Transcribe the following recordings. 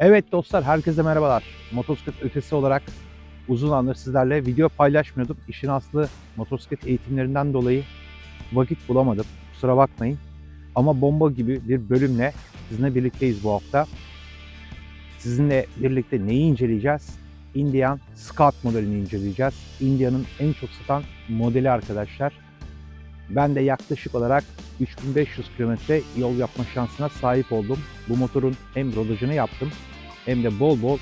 Evet dostlar herkese merhabalar. Motosiklet ötesi olarak uzun zamandır sizlerle video paylaşmıyordum. İşin aslı motosiklet eğitimlerinden dolayı vakit bulamadım. Kusura bakmayın. Ama bomba gibi bir bölümle sizinle birlikteyiz bu hafta. Sizinle birlikte neyi inceleyeceğiz? Indian Scout modelini inceleyeceğiz. India'nın en çok satan modeli arkadaşlar. Ben de yaklaşık olarak 3500 kilometre yol yapma şansına sahip oldum. Bu motorun hem rodajını yaptım hem de bol bol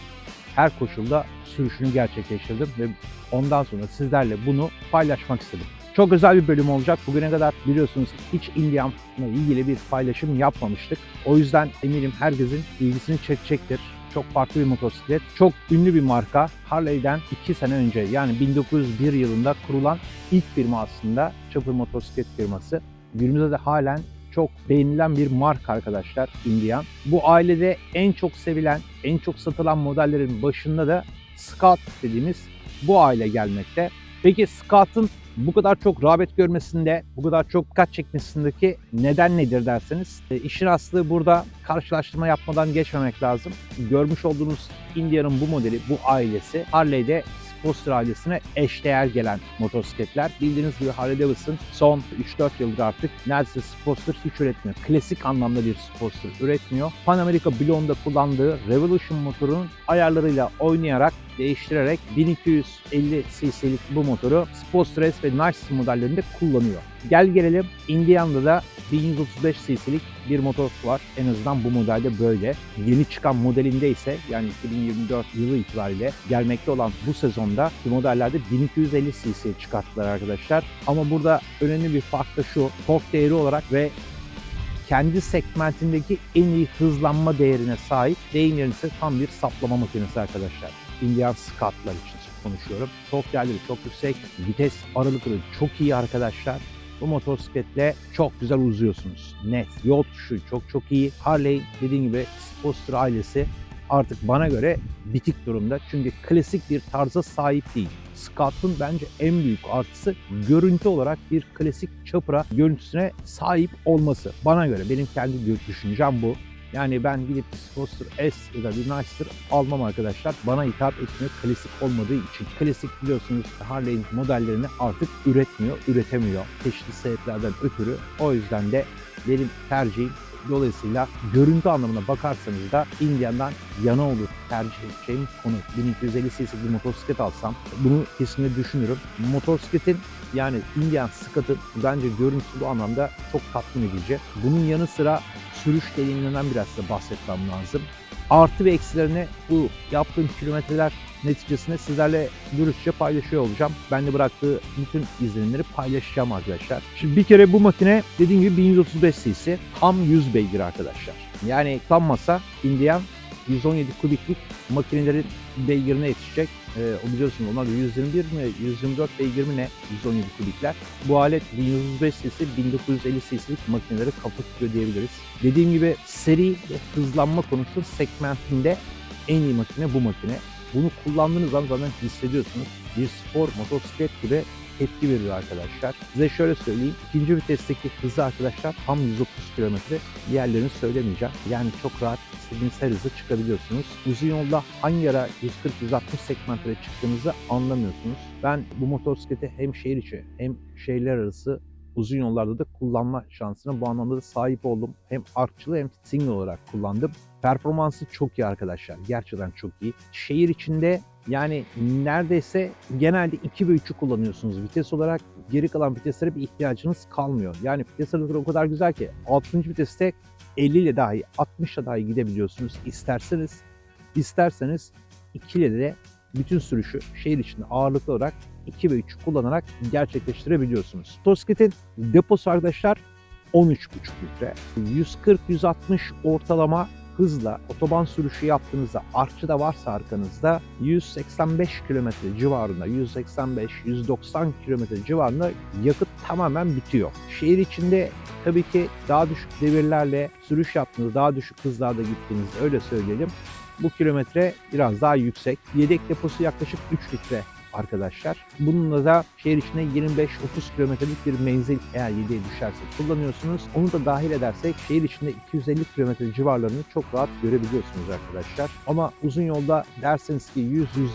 her koşulda sürüşünü gerçekleştirdim ve ondan sonra sizlerle bunu paylaşmak istedim. Çok özel bir bölüm olacak. Bugüne kadar biliyorsunuz hiç Indian'la ilgili bir paylaşım yapmamıştık. O yüzden eminim herkesin ilgisini çekecektir. Çok farklı bir motosiklet. Çok ünlü bir marka. Harley'den 2 sene önce yani 1901 yılında kurulan ilk firma aslında. Chopper motosiklet firması. Günümüzde de halen çok beğenilen bir marka arkadaşlar Indian. Bu ailede en çok sevilen, en çok satılan modellerin başında da Scout dediğimiz bu aile gelmekte. Peki Scout'un bu kadar çok rağbet görmesinde, bu kadar çok dikkat çekmesindeki neden nedir derseniz, e, işin aslı burada karşılaştırma yapmadan geçmemek lazım. Görmüş olduğunuz Indian'ın bu modeli, bu ailesi Harley'de Sportster ailesine eşdeğer gelen motosikletler. Bildiğiniz gibi Harley Davidson son 3-4 yıldır artık neredeyse Sportster hiç üretmiyor. Klasik anlamda bir Sportster üretmiyor. Pan America Blonde'da kullandığı Revolution motorunun ayarlarıyla oynayarak değiştirerek 1250 cc'lik bu motoru Sportster S ve Nice modellerinde kullanıyor. Gel gelelim Indian'da da 1135 cc'lik bir motor var. En azından bu modelde böyle. Yeni çıkan modelinde ise yani 2024 yılı itibariyle gelmekte olan bu sezonda bu modellerde 1250 cc çıkarttılar arkadaşlar. Ama burada önemli bir fark da şu. Tork değeri olarak ve kendi segmentindeki en iyi hızlanma değerine sahip. Deyim yerine ise tam bir saplama makinesi arkadaşlar. Indian Scout'lar için konuşuyorum. Tork değerleri çok yüksek. Vites aralıkları çok iyi arkadaşlar. Bu motosikletle çok güzel uzuyorsunuz. Net. Yol tutuşu çok çok iyi. Harley dediğim gibi Sportster ailesi artık bana göre bitik durumda. Çünkü klasik bir tarza sahip değil. Scott'un bence en büyük artısı görüntü olarak bir klasik çapra görüntüsüne sahip olması. Bana göre benim kendi düşüncem bu. Yani ben gidip Sportster S ya da bir Nicer almam arkadaşlar. Bana hitap etmiyor klasik olmadığı için. Klasik biliyorsunuz Harley'in modellerini artık üretmiyor, üretemiyor. Çeşitli sebeplerden ötürü. O yüzden de benim tercihim Dolayısıyla görüntü anlamına bakarsanız da Indian'dan yana olur tercih edeceğim konu. 1250 cc bir motosiklet alsam bunu kesinlikle düşünürüm. Motosikletin yani Indian Scott'ın bence görüntüsü bu anlamda çok tatmin edici. Bunun yanı sıra sürüş deneyiminden biraz da bahsetmem lazım. Artı ve eksilerini bu yaptığım kilometreler neticesinde sizlerle dürüstçe paylaşıyor olacağım. Ben de bıraktığı bütün izlenimleri paylaşacağım arkadaşlar. Şimdi bir kere bu makine dediğim gibi 1135 cc tam 100 beygir arkadaşlar. Yani tam masa Indian 117 kubiklik makinelerin beygirine yetişecek. Ee, o biliyorsunuz onlar da 121 mi 124 beygir mi ne 117 kubikler. Bu alet 1135 cc 1950 cc'lik makineleri kafa tutuyor diyebiliriz. Dediğim gibi seri ve hızlanma konusu segmentinde en iyi makine bu makine. Bunu kullandığınız zaman zaten hissediyorsunuz. Bir spor motosiklet gibi tepki veriyor arkadaşlar. Size şöyle söyleyeyim. ikinci vitesteki hızı arkadaşlar tam 130 km. Diğerlerini söylemeyeceğim. Yani çok rahat istediğiniz her hızı çıkabiliyorsunuz. Uzun yolda hangi ara 140-160 segmentlere çıktığınızı anlamıyorsunuz. Ben bu motosikleti hem şehir içi hem şehirler arası uzun yollarda da kullanma şansına bu anlamda da sahip oldum. Hem artçılı hem single olarak kullandım. Performansı çok iyi arkadaşlar. Gerçekten çok iyi. Şehir içinde yani neredeyse genelde 2 ve 3'ü kullanıyorsunuz vites olarak. Geri kalan viteslere bir ihtiyacınız kalmıyor. Yani vites o kadar güzel ki 6. viteste 50 ile dahi 60 ile dahi gidebiliyorsunuz isterseniz. İsterseniz 2 ile de bütün sürüşü şehir içinde ağırlıklı olarak 2 ve 3 kullanarak gerçekleştirebiliyorsunuz. Motosikletin deposu arkadaşlar 13,5 litre. 140-160 ortalama hızla otoban sürüşü yaptığınızda artçı da varsa arkanızda 185 km civarında 185-190 km civarında yakıt tamamen bitiyor. Şehir içinde tabii ki daha düşük devirlerle sürüş yaptığınızda daha düşük hızlarda gittiğinizde öyle söyleyelim bu kilometre biraz daha yüksek. Yedek deposu yaklaşık 3 litre arkadaşlar. Bununla da şehir içinde 25-30 kilometrelik bir menzil eğer 7'ye düşerse kullanıyorsunuz. Onu da dahil edersek şehir içinde 250 kilometre civarlarını çok rahat görebiliyorsunuz arkadaşlar. Ama uzun yolda derseniz ki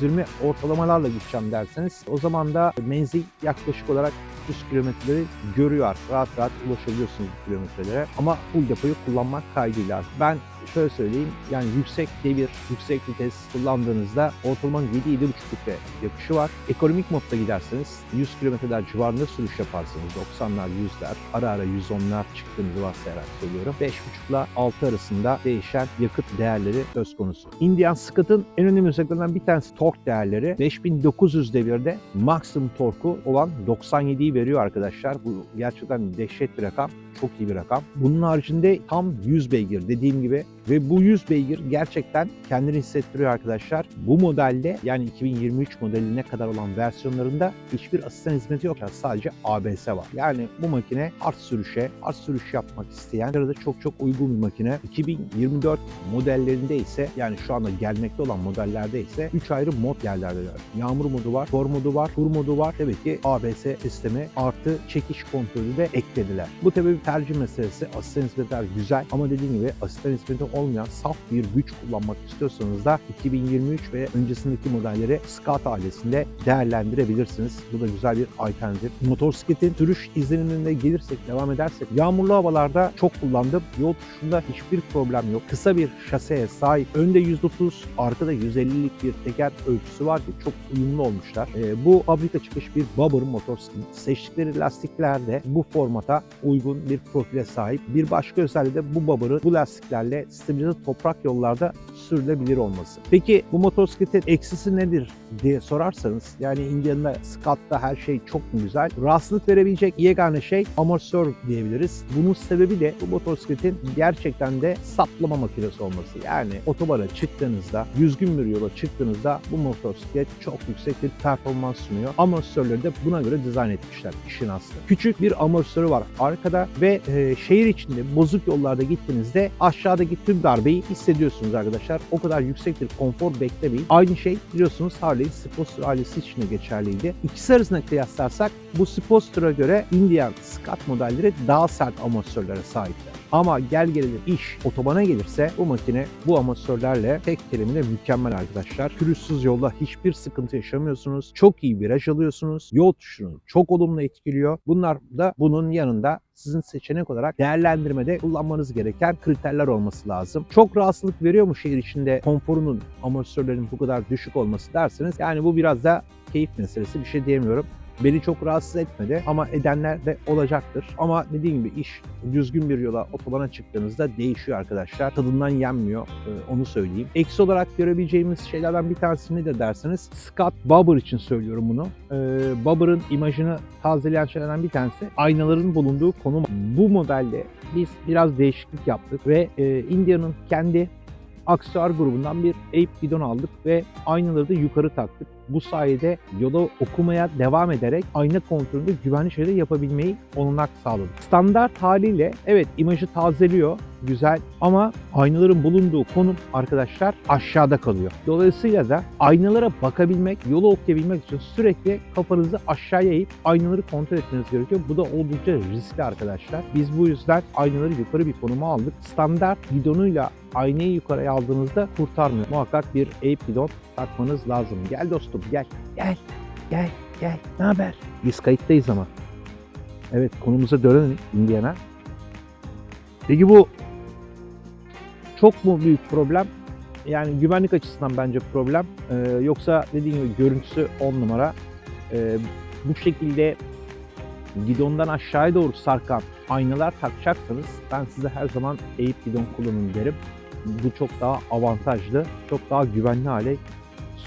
100-120 ortalamalarla gideceğim derseniz o zaman da menzil yaklaşık olarak 30 kilometreleri görüyor. Rahat rahat ulaşabiliyorsunuz kilometrelere. Ama full depoyu kullanmak kaydıyla. Ben şöyle söyleyeyim yani yüksek devir, yüksek vites kullandığınızda ortalama 7-7,5 litre yakışı var. Ekonomik modda giderseniz 100 kilometreler civarında sürüş yaparsınız. 90'lar, 100'ler, ara ara 110'lar çıktığınızı varsayarak söylüyorum. 5,5 ile 6 arasında değişen yakıt değerleri söz konusu. Indian Scott'ın en önemli özelliklerinden bir tanesi tork değerleri. 5900 devirde maksimum torku olan 97'yi veriyor arkadaşlar. Bu gerçekten dehşet bir rakam. Çok iyi bir rakam. Bunun haricinde tam 100 beygir dediğim gibi ve bu 100 beygir gerçekten kendini hissettiriyor arkadaşlar. Bu modelde yani 2023 modeline kadar olan versiyonlarında hiçbir asistan hizmeti yok. Sadece ABS var. Yani bu makine hard sürüşe, hard sürüş yapmak isteyen da çok çok uygun bir makine. 2024 modellerinde ise yani şu anda gelmekte olan modellerde ise 3 ayrı mod yerlerde var. Yağmur modu var, tor modu var, tur modu var. Tabii ki ABS sistemi artı çekiş kontrolü de eklediler. Bu tabii bir tercih meselesi. Asistan hizmetler güzel ama dediğim gibi asistan hizmeti olmayan saf bir güç kullanmak istiyorsanız da 2023 ve öncesindeki modelleri Scott ailesinde değerlendirebilirsiniz. Bu da güzel bir alternatif. Motosikletin sürüş izlenimine gelirsek, devam edersek yağmurlu havalarda çok kullandım. Yol tutuşunda hiçbir problem yok. Kısa bir şaseye sahip. Önde 130, arkada 150'lik bir teker ölçüsü var ki çok uyumlu olmuşlar. Ee, bu fabrika çıkış bir Bobber motosiklet. Seçtikleri lastikler de bu formata uygun bir profile sahip. Bir başka özelliği de bu Bobber'ın bu lastiklerle stabilize toprak yollarda sürülebilir olması. Peki bu motosikletin eksisi nedir diye sorarsanız yani Indian'da Scott'ta her şey çok güzel? Rahatsızlık verebilecek yegane şey amortisör diyebiliriz. Bunun sebebi de bu motosikletin gerçekten de saplama makinesi olması. Yani otobana çıktığınızda, düzgün bir yola çıktığınızda bu motosiklet çok yüksek bir performans sunuyor. Amortisörleri de buna göre dizayn etmişler işin aslı. Küçük bir amortisörü var arkada ve e, şehir içinde bozuk yollarda gittiğinizde aşağıdaki tüm darbeyi hissediyorsunuz arkadaşlar. O kadar yüksek bir konfor beklemeyin. Aynı şey biliyorsunuz Harley Sportster ailesi için de geçerliydi. İkisi arasında kıyaslarsak bu Sportster'a göre Indian Scott modelleri daha sert amortisörlere sahipler. Ama gel gelelim iş otobana gelirse bu makine bu amortisörlerle tek kelimeyle mükemmel arkadaşlar. Pürüzsüz yolda hiçbir sıkıntı yaşamıyorsunuz. Çok iyi viraj alıyorsunuz. Yol tuşunu çok olumlu etkiliyor. Bunlar da bunun yanında sizin seçenek olarak değerlendirmede kullanmanız gereken kriterler olması lazım. Çok rahatsızlık veriyor mu şehir içinde konforunun amortisörlerin bu kadar düşük olması derseniz yani bu biraz da keyif meselesi bir şey diyemiyorum. Beni çok rahatsız etmedi ama edenler de olacaktır. Ama dediğim gibi iş düzgün bir yola otobana çıktığınızda değişiyor arkadaşlar. Tadından yenmiyor ee, onu söyleyeyim. Eksi olarak görebileceğimiz şeylerden bir tanesi ne de derseniz Scott Bobber için söylüyorum bunu. Ee, imajını tazeleyen şeylerden bir tanesi aynaların bulunduğu konum. Bu modelde biz biraz değişiklik yaptık ve e, India'nın kendi aksesuar grubundan bir Ape bidon aldık ve aynaları da yukarı taktık. Bu sayede yola okumaya devam ederek ayna kontrolünde güvenli şeyler yapabilmeyi olanak sağladık. Standart haliyle evet imajı tazeliyor, güzel ama aynaların bulunduğu konum arkadaşlar aşağıda kalıyor. Dolayısıyla da aynalara bakabilmek, yolu okuyabilmek için sürekli kafanızı aşağıya eğip aynaları kontrol etmeniz gerekiyor. Bu da oldukça riskli arkadaşlar. Biz bu yüzden aynaları yukarı bir konuma aldık. Standart bidonuyla aynayı yukarıya aldığınızda kurtarmıyor. Muhakkak bir Ape bidon takmanız lazım. Gel dostum gel. Gel. Gel. Gel. Ne haber? Biz kayıttayız ama. Evet konumuza dönelim Indiana. Peki bu çok mu büyük problem? Yani güvenlik açısından bence problem. Ee, yoksa dediğim gibi görüntüsü 10 numara. Ee, bu şekilde gidondan aşağıya doğru sarkan aynalar takacaksanız ben size her zaman eğip gidon kullanın derim. Bu çok daha avantajlı, çok daha güvenli hale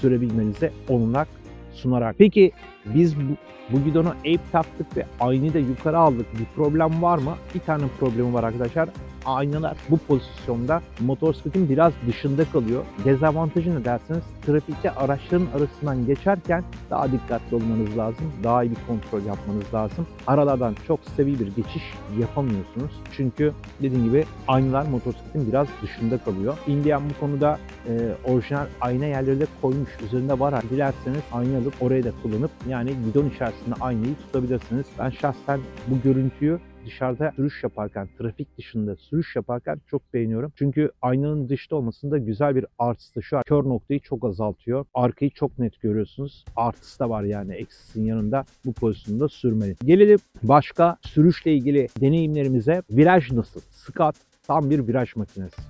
sürebilmenize olanak sunarak. Peki biz bu, bu gidona ape taktık ve aynı da yukarı aldık. Bir problem var mı? Bir tane problemi var arkadaşlar. Aynalar bu pozisyonda motosikletin biraz dışında kalıyor. Dezavantajı ne derseniz trafikte araçların arasından geçerken daha dikkatli olmanız lazım. Daha iyi bir kontrol yapmanız lazım. Aralardan çok stabil bir geçiş yapamıyorsunuz. Çünkü dediğim gibi aynalar motosikletin biraz dışında kalıyor. Indian bu konuda e, orijinal ayna yerleri de koymuş. Üzerinde var. Dilerseniz ayna alıp oraya da kullanıp yani gidon içerisinde aynayı tutabilirsiniz. Ben şahsen bu görüntüyü dışarıda sürüş yaparken, trafik dışında sürüş yaparken çok beğeniyorum. Çünkü aynanın dışta olmasında güzel bir artısı şu kör noktayı çok azaltıyor. Arkayı çok net görüyorsunuz. Artısı da var yani eksisinin yanında bu pozisyonda sürmeli. Gelelim başka sürüşle ilgili deneyimlerimize. Viraj nasıl? Scott tam bir viraj makinesi.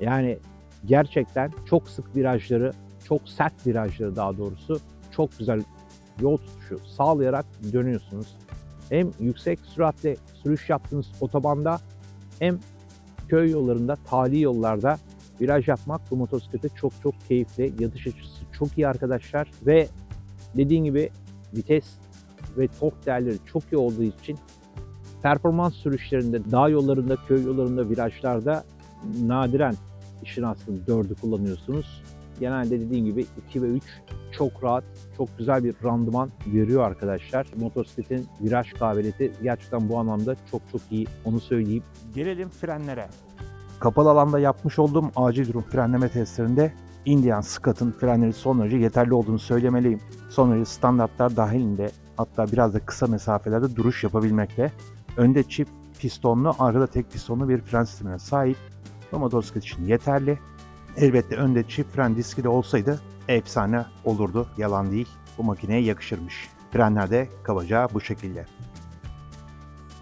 Yani gerçekten çok sık virajları, çok sert virajları daha doğrusu çok güzel yol tutuşu sağlayarak dönüyorsunuz. Hem yüksek süratle sürüş yaptığınız otobanda hem köy yollarında, tali yollarda viraj yapmak bu motosiklete çok çok keyifli. Yatış açısı çok iyi arkadaşlar ve dediğim gibi vites ve tork değerleri çok iyi olduğu için performans sürüşlerinde, dağ yollarında, köy yollarında, virajlarda nadiren işin aslında dördü kullanıyorsunuz. Genelde dediğim gibi 2 ve 3 çok rahat, çok güzel bir randıman veriyor arkadaşlar. Motosikletin viraj kabiliyeti gerçekten bu anlamda çok çok iyi. Onu söyleyeyim. Gelelim frenlere. Kapalı alanda yapmış olduğum acil durum frenleme testlerinde Indian Scott'ın frenleri son derece yeterli olduğunu söylemeliyim. Son derece standartlar dahilinde hatta biraz da kısa mesafelerde duruş yapabilmekte. Önde çift pistonlu, arkada tek pistonlu bir fren sistemine sahip. Bu motosiklet için yeterli. Elbette önde çift fren diski de olsaydı efsane olurdu. Yalan değil. Bu makineye yakışırmış. Frenler de kabaca bu şekilde.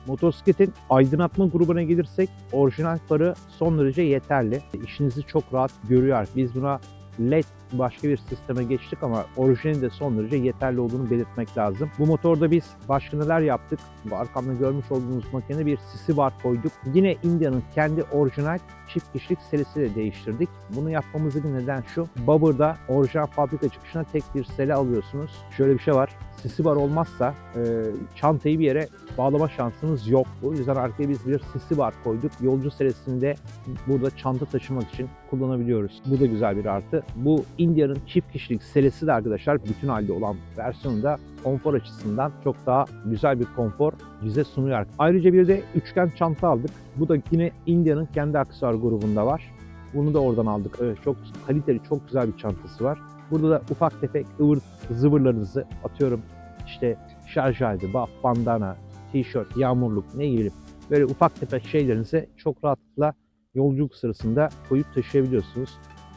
Motosikletin aydınlatma grubuna gelirsek orijinal farı son derece yeterli. İşinizi çok rahat görüyor. Biz buna LED başka bir sisteme geçtik ama orijinali de son derece yeterli olduğunu belirtmek lazım. Bu motorda biz başka neler yaptık? Bu arkamda görmüş olduğunuz makine bir sisi var koyduk. Yine India'nın kendi orijinal çift kişilik serisiyle değiştirdik. Bunu yapmamızın neden şu. Bubber'da orijinal fabrika çıkışına tek bir sele alıyorsunuz. Şöyle bir şey var. Sisi var olmazsa e, çantayı bir yere bağlama şansınız yok. O yüzden arkaya biz bir sisi var koyduk. Yolcu serisinde burada çanta taşımak için kullanabiliyoruz. Bu da güzel bir artı. Bu India'nın çift kişilik serisi de arkadaşlar bütün halde olan versiyonunda konfor açısından çok daha güzel bir konfor bize sunuyor. Ayrıca bir de üçgen çanta aldık. Bu da yine India'nın kendi aksesuar grubunda var. Bunu da oradan aldık. Evet, çok kaliteli, çok güzel bir çantası var. Burada da ufak tefek ıvır zıvırlarınızı atıyorum. İşte şarj aleti, baf, bandana, tişört, yağmurluk ne gibi böyle ufak tefek şeylerinizi çok rahatlıkla yolculuk sırasında koyup taşıyabiliyorsunuz.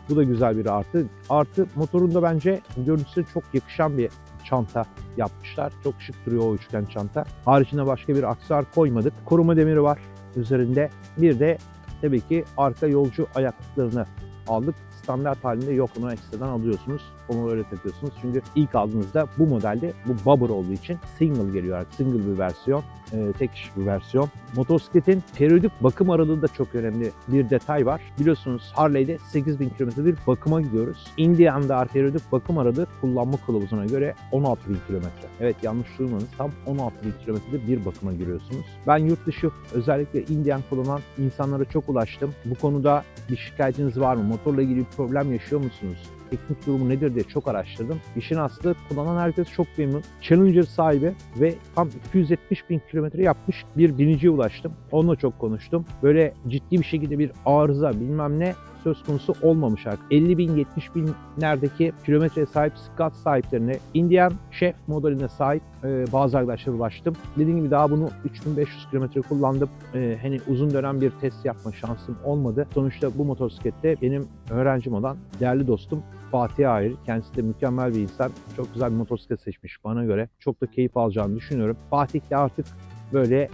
Bu da güzel bir artı. Artı motorunda bence görüntüsü çok yakışan bir çanta yapmışlar. Çok şık duruyor o üçgen çanta. Haricinde başka bir aksesuar koymadık. Koruma demiri var üzerinde. Bir de tabii ki arka yolcu ayaklıklarını aldık. Standart halinde yok onu ekstradan alıyorsunuz. Onu öyle takıyorsunuz. Çünkü ilk aldığınızda bu modelde bu bubber olduğu için single geliyor artık. Single bir versiyon. e, tek kişi bir versiyon. Motosikletin periyodik bakım aralığı da çok önemli bir detay var. Biliyorsunuz Harley'de 8000 km bir bakıma gidiyoruz. Indian'da periyodik bakım aralığı kullanma kılavuzuna göre 16000 km. Evet yanlış duymadınız. Tam 16000 kilometrede bir bakıma giriyorsunuz. Ben yurt dışı özellikle Indian kullanan insanlara çok ulaştım. Bu konuda bir şikayetiniz var mı? Motorla ilgili bir problem yaşıyor musunuz? Teknik durumu nedir diye çok araştırdım. İşin aslı kullanan herkes çok memnun. Challenger sahibi ve tam 270 bin kilometre yapmış bir biniciye ulaştım. Onunla çok konuştum. Böyle ciddi bir şekilde bir arıza bilmem ne söz konusu olmamış artık. 50 bin 70 binlerdeki kilometreye sahip Scott sahiplerine Indian Chef modeline sahip e, bazı arkadaşlar ulaştım. Dediğim gibi daha bunu 3500 kilometre kullandım. E, hani uzun dönem bir test yapma şansım olmadı. Sonuçta bu motosiklette benim öğrencim olan değerli dostum Fatih Ahir. Kendisi de mükemmel bir insan. Çok güzel bir motosiklet seçmiş bana göre. Çok da keyif alacağını düşünüyorum. Fatih de artık böyle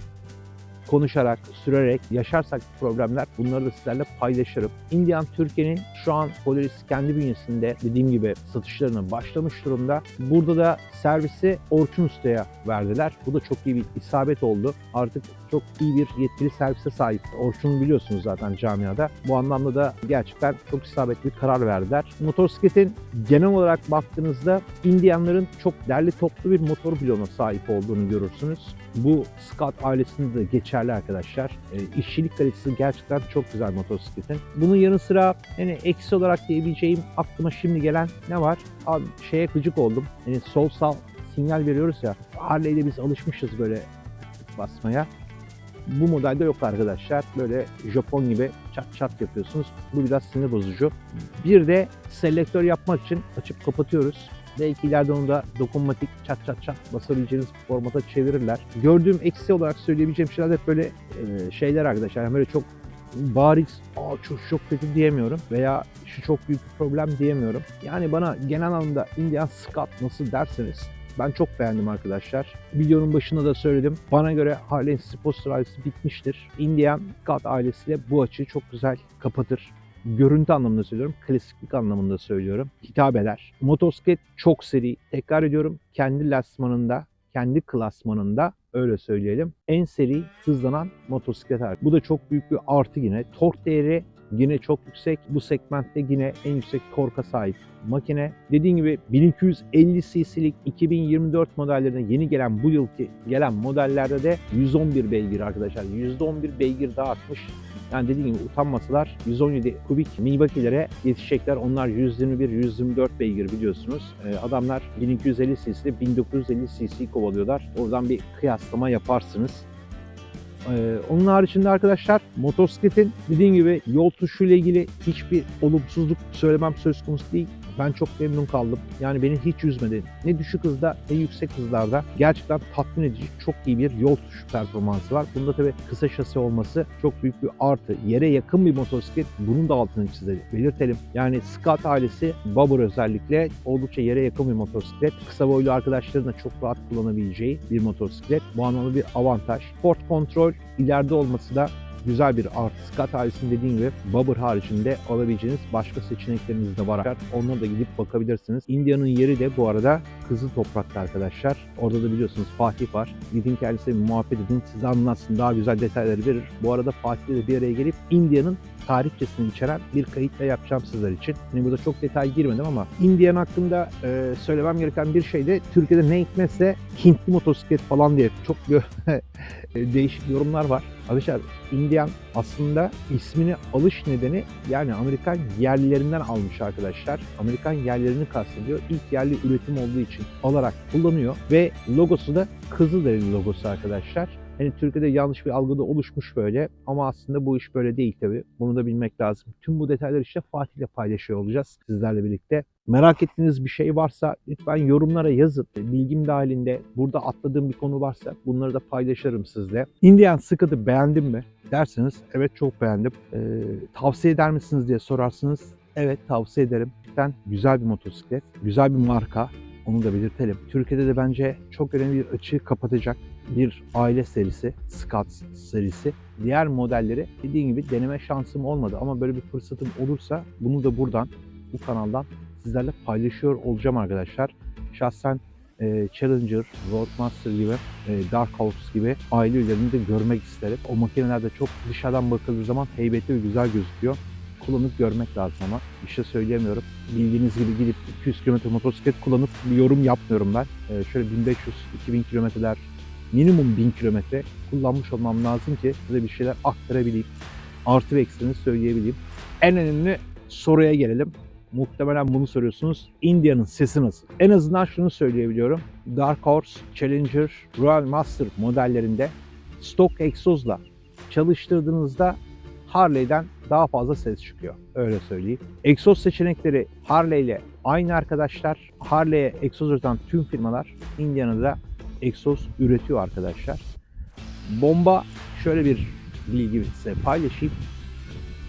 konuşarak, sürerek yaşarsak problemler bunları da sizlerle paylaşırım. Indian Türkiye'nin şu an Polaris kendi bünyesinde dediğim gibi satışlarına başlamış durumda. Burada da servisi Orçun Usta'ya verdiler. Bu da çok iyi bir isabet oldu. Artık çok iyi bir yetkili servise sahip. Orçun'u biliyorsunuz zaten camiada. Bu anlamda da gerçekten çok isabetli bir karar verdiler. Motosikletin genel olarak baktığınızda Indianların çok derli toplu bir motor bloğuna sahip olduğunu görürsünüz. Bu Scott ailesinde de geçerli yeterli arkadaşlar. E, işçilik kalitesi gerçekten çok güzel motosikletin. Bunun yanı sıra hani eksi olarak diyebileceğim aklıma şimdi gelen ne var? Abi şeye gıcık oldum. Hani sol sağ sinyal veriyoruz ya. Harley'de biz alışmışız böyle basmaya. Bu modelde yok arkadaşlar. Böyle Japon gibi çat çat yapıyorsunuz. Bu biraz sinir bozucu. Bir de selektör yapmak için açıp kapatıyoruz. Belki ileride onu da dokunmatik çat çat çat basabileceğiniz formata çevirirler. Gördüğüm eksi olarak söyleyebileceğim şeyler hep böyle e, şeyler arkadaşlar. Yani böyle çok bariz, Aa, çok, çok kötü diyemiyorum veya şu çok büyük bir problem diyemiyorum. Yani bana genel anlamda Indian Scott nasıl derseniz ben çok beğendim arkadaşlar. Videonun başında da söyledim. Bana göre Harley Sportster ailesi bitmiştir. Indian Scott ailesiyle bu açıyı çok güzel kapatır. Görüntü anlamında söylüyorum, klasiklik anlamında söylüyorum. Hitap eder. Motosiklet çok seri. Tekrar ediyorum kendi lasmanında, kendi klasmanında öyle söyleyelim. En seri hızlanan motosiklet. Bu da çok büyük bir artı yine. Tork değeri yine çok yüksek. Bu segmentte yine en yüksek torka sahip makine. Dediğim gibi 1250 cc'lik 2024 modellerine yeni gelen bu yılki gelen modellerde de 111 beygir arkadaşlar. %11 beygir daha artmış. Yani dediğim gibi utanmasalar 117 kubik minibakilere yetişecekler. Onlar 121-124 beygir biliyorsunuz. Ee, adamlar 1250 cc'de 1950 cc kovalıyorlar. Oradan bir kıyaslama yaparsınız. Ee, onun haricinde arkadaşlar motosikletin dediğim gibi yol tutuşuyla ilgili hiçbir olumsuzluk söylemem söz konusu değil. Ben çok memnun kaldım. Yani beni hiç üzmedi. Ne düşük hızda ne yüksek hızlarda gerçekten tatmin edici çok iyi bir yol tutuşu performansı var. Bunda tabii kısa şasi olması çok büyük bir artı. Yere yakın bir motosiklet bunun da altını çizelim, belirtelim. Yani Scott ailesi Bobber özellikle oldukça yere yakın bir motosiklet. Kısa boylu arkadaşların da çok rahat kullanabileceği bir motosiklet. Bu anlamda bir avantaj. Port kontrol ileride olması da güzel bir artı. Ailesinin dediğim gibi Bobber haricinde alabileceğiniz başka seçenekleriniz de var. Onlara da gidip bakabilirsiniz. India'nın yeri de bu arada Kızıl Toprak'ta arkadaşlar. Orada da biliyorsunuz Fatih var. Gidin kendisiyle muhabbet edin. Size anlatsın daha güzel detayları verir. Bu arada Fatih'le de bir araya gelip India'nın tarihçesini içeren bir kayıtla yapacağım sizler için. Hani burada çok detay girmedim ama Indian hakkında e, söylemem gereken bir şey de Türkiye'de ne hikmetse Hintli motosiklet falan diye çok değişik yorumlar var. Arkadaşlar Indian aslında ismini alış nedeni yani Amerikan yerlilerinden almış arkadaşlar. Amerikan yerlerini kastediyor. İlk yerli üretim olduğu için alarak kullanıyor ve logosu da Kızılderili logosu arkadaşlar. Hani Türkiye'de yanlış bir algıda oluşmuş böyle ama aslında bu iş böyle değil tabi. Bunu da bilmek lazım. Tüm bu detayları işte Fatih ile paylaşıyor olacağız sizlerle birlikte. Merak ettiğiniz bir şey varsa lütfen yorumlara yazın. Bilgim dahilinde burada atladığım bir konu varsa bunları da paylaşırım sizle. Indian Scott'ı beğendim mi derseniz evet çok beğendim. Ee, tavsiye eder misiniz diye sorarsınız. Evet tavsiye ederim. Cidden güzel bir motosiklet, güzel bir marka. Onu da belirtelim. Türkiye'de de bence çok önemli bir açığı kapatacak bir aile serisi, Scott serisi. Diğer modelleri dediğim gibi deneme şansım olmadı ama böyle bir fırsatım olursa bunu da buradan, bu kanaldan sizlerle paylaşıyor olacağım arkadaşlar. Şahsen e, Challenger, Roadmaster gibi, e, Dark Horse gibi aile üyelerini de görmek isterim. O makinelerde çok dışarıdan bakıldığı zaman heybetli ve güzel gözüküyor kullanıp görmek lazım ama şey söyleyemiyorum. Bildiğiniz gibi gidip 200 km motosiklet kullanıp bir yorum yapmıyorum ben. Ee, şöyle 1500-2000 kilometreler minimum 1000 kilometre kullanmış olmam lazım ki size bir şeyler aktarabileyim. Artı ve eksiğini söyleyebileyim. En önemli soruya gelelim. Muhtemelen bunu soruyorsunuz. India'nın sesi nasıl? En azından şunu söyleyebiliyorum. Dark Horse, Challenger, Royal Master modellerinde stok egzozla çalıştırdığınızda Harley'den daha fazla ses çıkıyor. Öyle söyleyeyim. Egzoz seçenekleri Harley ile aynı arkadaşlar. Harley'e egzoz üreten tüm firmalar Indiana'da da egzoz üretiyor arkadaşlar. Bomba şöyle bir bilgi size paylaşayım.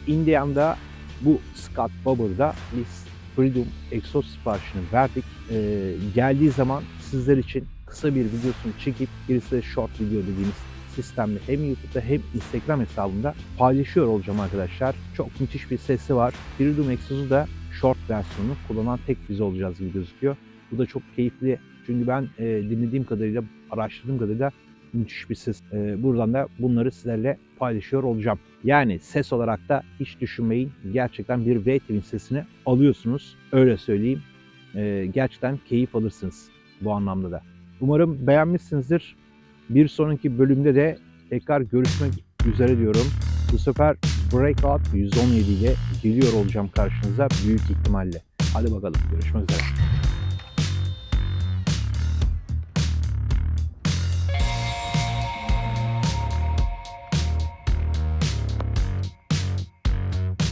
Indian'da bu Scott Bobber'da biz Freedom egzoz siparişini verdik. Ee, geldiği zaman sizler için kısa bir videosunu çekip birisi short video dediğimiz sistemde hem YouTube'da hem Instagram hesabımda paylaşıyor olacağım arkadaşlar. Çok müthiş bir sesi var. Freedom Exos'u da short versiyonunu kullanan tek biz olacağız gibi gözüküyor. Bu da çok keyifli. Çünkü ben e, dinlediğim kadarıyla, araştırdığım kadarıyla müthiş bir ses. E, buradan da bunları sizlerle paylaşıyor olacağım. Yani ses olarak da hiç düşünmeyin. Gerçekten bir V-Twin sesini alıyorsunuz. Öyle söyleyeyim. E, gerçekten keyif alırsınız bu anlamda da. Umarım beğenmişsinizdir. Bir sonraki bölümde de tekrar görüşmek üzere diyorum. Bu sefer Breakout 117 ile geliyor olacağım karşınıza büyük ihtimalle. Hadi bakalım görüşmek üzere.